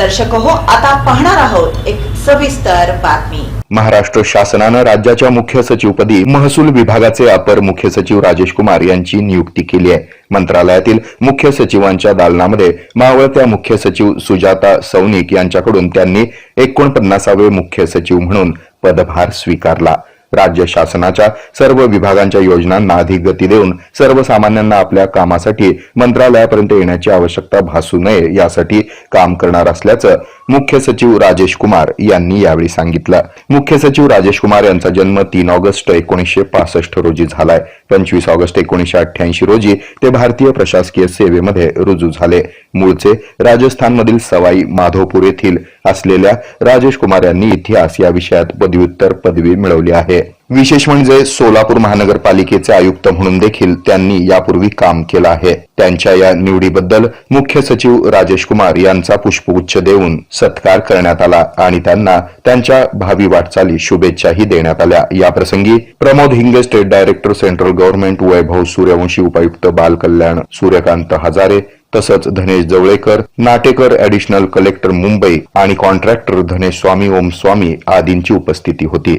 दर्शक हो आता पाहणार आहोत एक सविस्तर बातमी. महाराष्ट्र शासनानं राज्याच्या मुख्य सचिवपदी महसूल विभागाचे अपर मुख्य सचिव राजेश कुमार यांची नियुक्ती केली आहे. मंत्रालयातील मुख्य सचिवांच्या दालनामध्ये मावळत्या मुख्य सचिव सुजाता सौनिक यांच्याकडून त्यांनी एकोणपन्नासावे मुख्य सचिव म्हणून पदभार स्वीकारला. राज्य शासनाच्या सर्व विभागांच्या योजनांना अधिक गती देऊन सर्वसामान्यांना आपल्या कामासाठी मंत्रालयापर्यंत येण्याची आवश्यकता भासू नये यासाठी काम करणार असल्याचं मुख्य सचिव राजेश कुमार यांनी यावेळी सांगितलं. मुख्य सचिव राजेश कुमार यांचा जन्म तीन ऑगस्ट एकोणीसशे पासष्ट रोजी झालाय. पंचवीस ऑगस्ट एकोणीसशे अठ्ठ्याऐंशी रोजी ते भारतीय प्रशासकीय सेवेमध्ये रुजू झाले. मूळचे राजस्थानमधील सवाई माधोपूर येथील असलेल्या राजेश कुमार यांनी इतिहास या विषयात पदव्युत्तर पदवी मिळवली आहे. विशेष म्हणजे सोलापूर महानगरपालिकेचे आयुक्त म्हणून देखील त्यांनी यापूर्वी काम केलं आहे. त्यांच्या या निवडीबद्दल मुख्य सचिव राजेश कुमार यांचा पुष्पगुच्छ देऊन सत्कार करण्यात आला आणि त्यांना त्यांच्या भावी वाटचाली शुभेच्छाही देण्यात आल्या. याप्रसंगी Pramod Hinge state director central government Vaibhav Suryavanshi उपायुक्त बाल कल्याण सूर्यकांत हजारे तसंच धनेश जवळेकर नाटेकर ऍडिशनल कलेक्टर मुंबई आणि कॉन्ट्रॅक्टर धनेश स्वामी ओम स्वामी आदींची उपस्थिती होती.